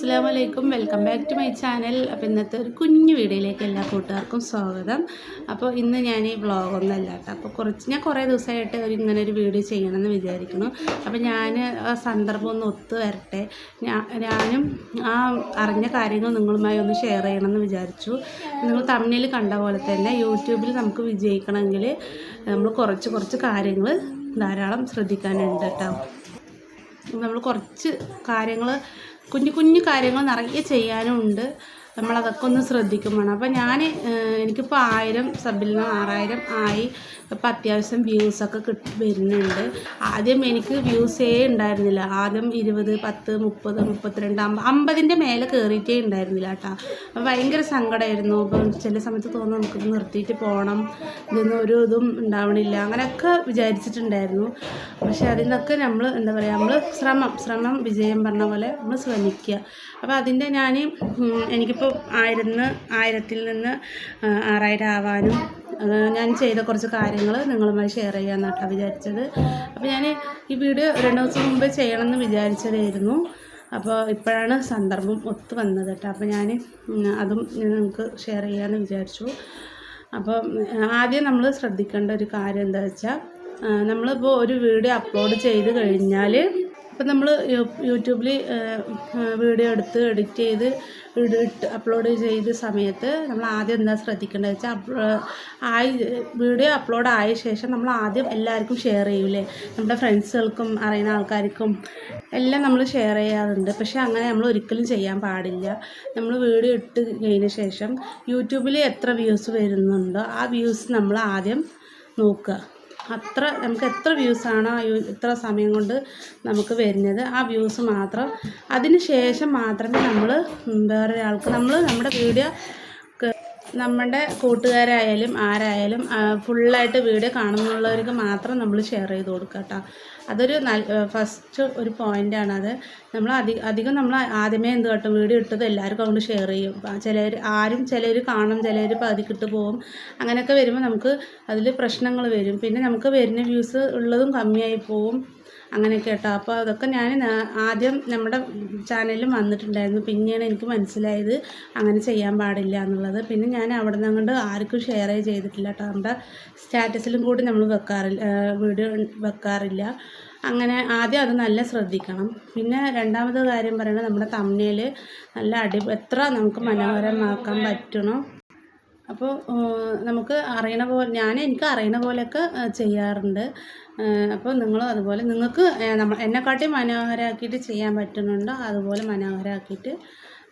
അസ്സാം വലൈക്കും welcome back to my channel അപ്പോൾ ഇന്നത്തെ ഒരു കുഞ്ഞു വീഡിയോയിലേക്ക് എല്ലാ കൂട്ടുകാർക്കും സ്വാഗതം. അപ്പോൾ ഇന്ന് ഞാൻ ഈ വ്ളോഗൊന്നും അല്ല കേട്ടോ. അപ്പോൾ കുറച്ച് ഞാൻ കുറേ ദിവസമായിട്ട് ഒരു ഇങ്ങനെ ഒരു വീഡിയോ ചെയ്യണമെന്ന് വിചാരിക്കുന്നു. അപ്പോൾ ഞാൻ സന്ദർഭം ഒന്ന് ഒത്തു വരട്ടെ. ഞാനും ആ അറിഞ്ഞ കാര്യങ്ങൾ നിങ്ങളുമായി ഒന്ന് ഷെയർ ചെയ്യണമെന്ന് വിചാരിച്ചു. നിങ്ങൾ തമിഴിൽ കണ്ട പോലെ തന്നെ യൂട്യൂബിൽ നമുക്ക് വിജയിക്കണമെങ്കിൽ നമ്മൾ കുറച്ച് കുറച്ച് കാര്യങ്ങൾ ധാരാളം ശ്രദ്ധിക്കാനുണ്ട് കേട്ടോ. നമ്മൾ കുറച്ച് കാര്യങ്ങൾ കുഞ്ഞു കുഞ്ഞു കാര്യങ്ങൾ നിറയെ ചെയ്യാനും ഉണ്ട് നമ്മളതൊക്കെ ഒന്ന് ശ്രദ്ധിക്കും വേണം. അപ്പോൾ ഞാൻ എനിക്കിപ്പോൾ ആയിരം സബിൽ നിന്ന് ആറായിരം ആയി. ഇപ്പം അത്യാവശ്യം വ്യൂസൊക്കെ കിട്ടി വരുന്നുണ്ട്. ആദ്യം എനിക്ക് വ്യൂസേ ഉണ്ടായിരുന്നില്ല. ആദ്യം ഇരുപത് പത്ത് മുപ്പത് മുപ്പത്തിരണ്ട് അമ്പ അമ്പതിന്റെ മേലെ കയറിയിട്ടേ ഉണ്ടായിരുന്നില്ല കേട്ടോ. അപ്പോൾ ഭയങ്കര സങ്കടമായിരുന്നു അപ്പം ചില സമയത്ത് തോന്നും നമുക്ക് നിർത്തിയിട്ട് പോകണം ഇതൊന്നും ഒരു ഇതും ഉണ്ടാവണില്ല. അങ്ങനെയൊക്കെ വിചാരിച്ചിട്ടുണ്ടായിരുന്നു. പക്ഷെ അതിൽ നിന്നൊക്കെ നമ്മൾ എന്താ പറയുക നമ്മൾ ശ്രമം ശ്രമം വിജയം പറഞ്ഞ പോലെ നമ്മൾ ശ്രമിക്കുക അപ്പോൾ അതിന്റെ ഞാൻ എനിക്കിപ്പോൾ ആയിരന്ന് ആയിരത്തിൽ നിന്ന് ആറായിരം ആവാനും. ഞാൻ ചെയ്ത കുറച്ച് കാര്യങ്ങൾ നിങ്ങളുമായി ഷെയർ ചെയ്യാമെന്നാട്ടോ വിചാരിച്ചത്. അപ്പോൾ ഞാൻ ഈ വീഡിയോ രണ്ട് ദിവസം മുമ്പ് ചെയ്യണമെന്ന് വിചാരിച്ചതായിരുന്നു. അപ്പോൾ ഇപ്പോഴാണ് സന്ദർഭം ഒത്തു വന്നത് കേട്ടോ. അപ്പോൾ ഞാൻ അതും നിങ്ങൾക്ക് ഷെയർ ചെയ്യാമെന്ന് വിചാരിച്ചു. അപ്പോൾ ആദ്യം നമ്മൾ ശ്രദ്ധിക്കേണ്ട ഒരു കാര്യം എന്താ വെച്ചാൽ നമ്മളിപ്പോൾ ഒരു വീഡിയോ അപ്ലോഡ് ചെയ്ത് കഴിഞ്ഞാൽ ഇപ്പം നമ്മൾ യൂട്യൂബിൽ വീഡിയോ എടുത്ത് എഡിറ്റ് ചെയ്ത് ഇട്ട് അപ്ലോഡ് ചെയ്ത സമയത്ത് നമ്മൾ ആദ്യം എന്താ ശ്രദ്ധിക്കേണ്ടത് വെച്ചാൽ ആയി വീഡിയോ അപ്ലോഡ് ആയ ശേഷം നമ്മൾ ആദ്യം എല്ലാവർക്കും ഷെയർ ചെയ്യൂലേ? നമ്മുടെ ഫ്രണ്ട്സുകൾക്കും അറിയുന്ന ആൾക്കാർക്കും എല്ലാം നമ്മൾ ഷെയർ ചെയ്യാറുണ്ട്. പക്ഷേ അങ്ങനെ നമ്മൾ ഒരിക്കലും ചെയ്യാൻ പാടില്ല. നമ്മൾ വീഡിയോ ഇട്ട് കഴിഞ്ഞ ശേഷം യൂട്യൂബിൽ എത്ര വ്യൂസ് വരുന്നുണ്ടോ ആ വ്യൂസ് നമ്മൾ ആദ്യം നോക്കുക. അത്ര നമുക്ക് എത്ര വ്യൂസാണോ ഇത്ര സമയം കൊണ്ട് നമുക്ക് വരുന്നത്? ആ വ്യൂസ് മാത്രം. അതിന് ശേഷം മാത്രമേ നമ്മൾ വേറൊരാൾക്ക് നമ്മൾ നമ്മുടെ വീഡിയോ നമ്മുടെ കൂട്ടുകാരായാലും ആരായാലും ഫുള്ളായിട്ട് വീഡിയോ കാണുന്നുള്ളവർക്ക് മാത്രം നമ്മൾ ഷെയർ ചെയ്ത് കൊടുക്കുക കേട്ടോ. അതൊരു നല്ല ഫസ്റ്റ് ഒരു പോയിന്റാണ് അത്. നമ്മൾ അധികം അധികം നമ്മൾ ആദ്യമേ എന്ത് കേട്ടോ വീഡിയോ ഇട്ടത് എല്ലാവർക്കും അതുകൊണ്ട് ഷെയർ ചെയ്യും. ചിലർ ആരും ചിലർ കാണും ചിലർ പതിക്കിട്ട് പോകും. അങ്ങനെയൊക്കെ വരുമ്പോൾ നമുക്ക് അതിൽ പ്രശ്നങ്ങൾ വരും. പിന്നെ നമുക്ക് വരുന്ന വ്യൂസ് ഉള്ളതും കമ്മിയായി പോവും. അങ്ങനെയൊക്കെ കേട്ടോ. അപ്പോൾ അതൊക്കെ ഞാൻ ആദ്യം നമ്മുടെ ചാനലിൽ വന്നിട്ടുണ്ടായിരുന്നു. പിന്നെയാണ് എനിക്ക് മനസ്സിലായത് അങ്ങനെ ചെയ്യാൻ പാടില്ല എന്നുള്ളത്. പിന്നെ ഞാൻ അവിടെ നിന്ന് അങ്ങോട്ട് ആർക്കും ഷെയർ ചെയ്തിട്ടില്ല കേട്ടോ. നമ്മുടെ സ്റ്റാറ്റസിലും കൂടി നമ്മൾ വെക്കാറില്ല വീഡിയോ വെക്കാറില്ല. അങ്ങനെ ആദ്യം അത് നല്ല ശ്രദ്ധിക്കണം. പിന്നെ രണ്ടാമത്തെ കാര്യം പറയുന്നത് നമ്മുടെ തമ്മിൽ നല്ല അടി എത്ര നമുക്ക് മനോഹരമാക്കാൻ പറ്റണോ. അപ്പോൾ നമുക്ക് അറിയണ പോലെ ഞാൻ എനിക്ക് അറിയണ പോലെയൊക്കെ ചെയ്യാറുണ്ട്. അപ്പോൾ നിങ്ങളും അതുപോലെ നിങ്ങൾക്ക് നമ്മൾ എന്നെക്കാട്ടി മനോഹരമാക്കിയിട്ട് ചെയ്യാൻ പറ്റുന്നുണ്ടോ? അതുപോലെ മനോഹരമാക്കിയിട്ട്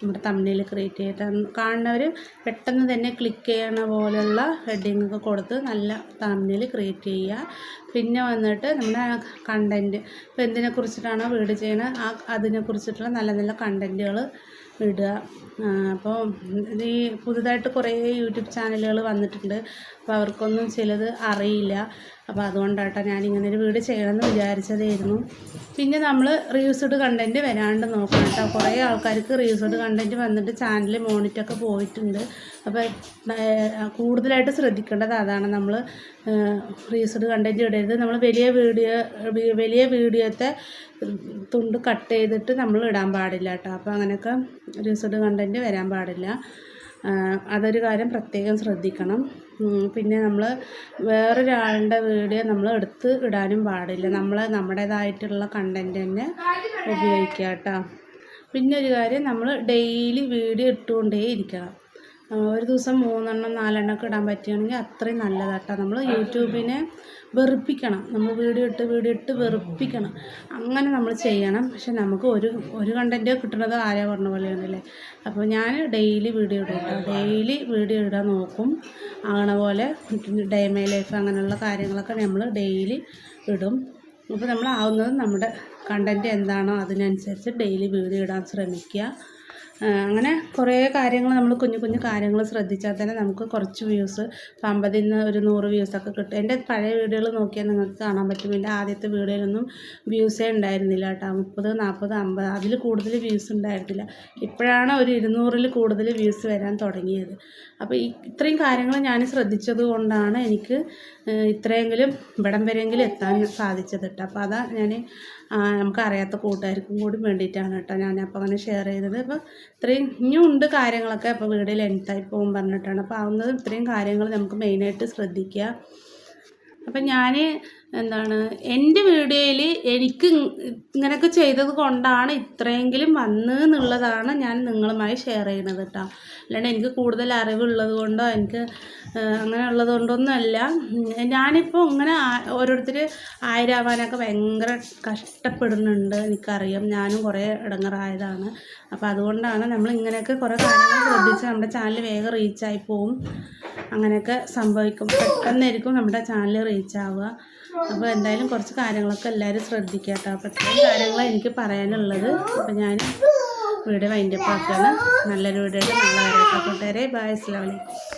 നമ്മുടെ തമ്മിൽ ക്രിയേറ്റ് ചെയ്തിട്ട് കാണുന്നവർ പെട്ടെന്ന് തന്നെ ക്ലിക്ക് ചെയ്യണ പോലെയുള്ള ഹെഡിങ് ഒക്കെ കൊടുത്ത് നല്ല തമ്മിൽ ക്രിയേറ്റ് ചെയ്യുക. പിന്നെ വന്നിട്ട് നമ്മുടെ കണ്ടന്റ് ഇപ്പോൾ എന്തിനെ കുറിച്ചിട്ടാണോ വീട് ചെയ്യണത്? ആ അതിനെ കുറിച്ചിട്ടുള്ള നല്ല നല്ല കണ്ടന്റുകൾ ഇടുക. ആ, അപ്പോൾ ഈ പുതുതായിട്ട് കുറേ യൂട്യൂബ് ചാനലുകൾ വന്നിട്ടുണ്ട്. അപ്പോൾ അവർക്കൊന്നും ചിലത് അറിയില്ല. അപ്പോൾ അതുകൊണ്ടാട്ടോ ഞാനിങ്ങനെ ഒരു വീട് ചെയ്യണമെന്ന് വിചാരിച്ചതായിരുന്നു. പിന്നെ നമ്മൾ റീയൂസ്ഡ് കണ്ടന്റ് വരാണ്ട് നോക്കണം കേട്ടോ കുറേ ആൾക്കാർക്ക് റീയൂസ്ഡ് കണ്ടന്റ് വന്നിട്ട് ചാനൽ മോണിറ്റൊക്കെ പോയിട്ടുണ്ട്. അപ്പോൾ കൂടുതലായിട്ട് ശ്രദ്ധിക്കേണ്ടത് അതാണ്. നമ്മൾ റീയൂസ്ഡ് കണ്ടന്റ് ഇടരുത്. നമ്മൾ വലിയ വീഡിയോ വലിയ വീഡിയോത്തെ തുണ്ട് കട്ട് ചെയ്തിട്ട് നമ്മൾ ഇടാൻ പാടില്ല കേട്ടോ അപ്പോൾ അങ്ങനെയൊക്കെ റീയൂസ്ഡ് കണ്ടന്റ് വരാൻ പാടില്ല. അതൊരു കാര്യം പ്രത്യേകം ശ്രദ്ധിക്കണം. പിന്നെ നമ്മൾ വേറൊരാളുടെ വീഡിയോ നമ്മൾ എടുത്ത് ഇടാനും പാടില്ല. നമ്മൾ നമ്മുടേതായിട്ടുള്ള കണ്ടന്റ് തന്നെ ഉപയോഗിക്കുക കേട്ടോ പിന്നെ ഒരു കാര്യം നമ്മൾ ഡെയിലി വീഡിയോ ഇട്ടുകൊണ്ടേ ഇരിക്കണം ഒരു ദിവസം മൂന്നെണ്ണം നാലെണ്ണം ഒക്കെ ഇടാൻ പറ്റുകയാണെങ്കിൽ അത്രയും നല്ലതാട്ടോ. നമ്മൾ യൂട്യൂബിനെ വെറുപ്പിക്കണം. നമ്മൾ വീഡിയോ ഇട്ട് വീഡിയോ ഇട്ട് വെറുപ്പിക്കണം. അങ്ങനെ നമ്മൾ ചെയ്യണം. പക്ഷെ നമുക്ക് ഒരു ഒരു കണ്ടന്റ് കിട്ടുന്നത് ആരാ പറഞ്ഞ പോലെയാണല്ലേ? അപ്പോൾ ഞാൻ ഡെയിലി വീഡിയോ ഇടും ഡെയിലി വീഡിയോ ഇടാൻ നോക്കും. അങ്ങനെ പോലെ ഡേ മൈ ലൈഫ് അങ്ങനെയുള്ള കാര്യങ്ങളൊക്കെ നമ്മൾ ഡെയിലി ഇടും. അപ്പോൾ നമ്മളാവുന്നത് നമ്മുടെ കണ്ടന്റ് എന്താണോ അതിനനുസരിച്ച് ഡെയിലി വീഡിയോ ഇടാൻ ശ്രമിക്കുക. അങ്ങനെ കുറേ കാര്യങ്ങൾ നമ്മൾ കുഞ്ഞു കുഞ്ഞു കാര്യങ്ങൾ ശ്രദ്ധിച്ചാൽ തന്നെ നമുക്ക് കുറച്ച് വ്യൂസ് ഇപ്പം അമ്പതിൽ നിന്ന് ഒരു നൂറ് വ്യൂസൊക്കെ കിട്ടും. എന്റെ പഴയ വീഡിയോകൾ നോക്കിയാൽ നിങ്ങൾക്ക് കാണാൻ പറ്റും. എന്റെ ആദ്യത്തെ വീഡിയോയിലൊന്നും വ്യൂസേ ഉണ്ടായിരുന്നില്ല കേട്ടോ. മുപ്പത് നാൽപ്പത് അമ്പത് അതിൽ കൂടുതൽ വ്യൂസ് ഉണ്ടായിരുന്നില്ല. ഇപ്പോഴാണ് ഒരു ഇരുന്നൂറിൽ കൂടുതൽ വ്യൂസ് വരാൻ തുടങ്ങിയത്. അപ്പോൾ ഈ ഇത്രയും കാര്യങ്ങൾ ഞാൻ ശ്രദ്ധിച്ചത് കൊണ്ടാണ് എനിക്ക് ഇത്രയെങ്കിലും ഇവിടം വരെയെങ്കിലും എത്താൻ സാധിച്ചത് കേട്ടോ. അപ്പോൾ അതാ ഞാൻ നമുക്കറിയാത്ത കൂട്ടുകാർക്കും കൂടി വേണ്ടിയിട്ടാണ് കേട്ടോ ഞാൻ അപ്പോൾ അങ്ങനെ ഷെയർ ചെയ്തത്. അപ്പോൾ ഇത്രയും ഇനിയും ഉണ്ട് കാര്യങ്ങളൊക്കെ അപ്പോൾ വീഡിയോ ലെങ്ത്തായി പോകും പറഞ്ഞിട്ടാണ്. അപ്പോൾ ആവുന്നത് ഇത്രയും കാര്യങ്ങൾ നമുക്ക് മെയിനായിട്ട് ശ്രദ്ധിക്കുക. അപ്പം ഞാൻ എന്താണ് എന്റെ വീഡിയോയിൽ എനിക്ക് ഇങ്ങനെയൊക്കെ ചെയ്തത് കൊണ്ടാണ് ഇത്രയെങ്കിലും വന്ന് എന്നുള്ളതാണ് ഞാൻ നിങ്ങളുമായി ഷെയർ ചെയ്യുന്നത് കേട്ടോ അല്ലാണ്ട് എനിക്ക് കൂടുതൽ അറിവുള്ളത് കൊണ്ടോ എനിക്ക് അങ്ങനെ ഉള്ളത് കൊണ്ടൊന്നുമല്ല ഞാനിപ്പോൾ ഇങ്ങനെ ഓരോരുത്തർ ആയിരാവാനൊക്കെ ഭയങ്കര കഷ്ടപ്പെടുന്നുണ്ട് എനിക്കറിയാം. ഞാനും കുറേ ഇടങ്ങറായതാണ് അപ്പോൾ അതുകൊണ്ടാണ് നമ്മൾ ഇങ്ങനെയൊക്കെ കുറേ കാര്യങ്ങൾ ശ്രദ്ധിച്ച് നമ്മുടെ ചാനൽ വേഗം റീച്ചായി പോവും. അങ്ങനെയൊക്കെ സംഭവിക്കും. പെട്ടെന്നായിരിക്കും നമ്മുടെ ചാനൽ റീച്ച് ആവുക. അപ്പോൾ എന്തായാലും കുറച്ച് കാര്യങ്ങളൊക്കെ എല്ലാവരും ശ്രദ്ധിക്കുക കേട്ടോ അപ്പോൾ ഇത്രയും കാര്യങ്ങളാണ് എനിക്ക് പറയാനുള്ളത്. അപ്പോൾ ഞാൻ വീഡിയോ വൈൻഡപ്പ് ആക്കുകയാണ് നല്ലൊരു വീഡിയോ നാളെ വരെ. കൂട്ടുകാരെ ബായ് അസ്സലാമു അലൈക്കും.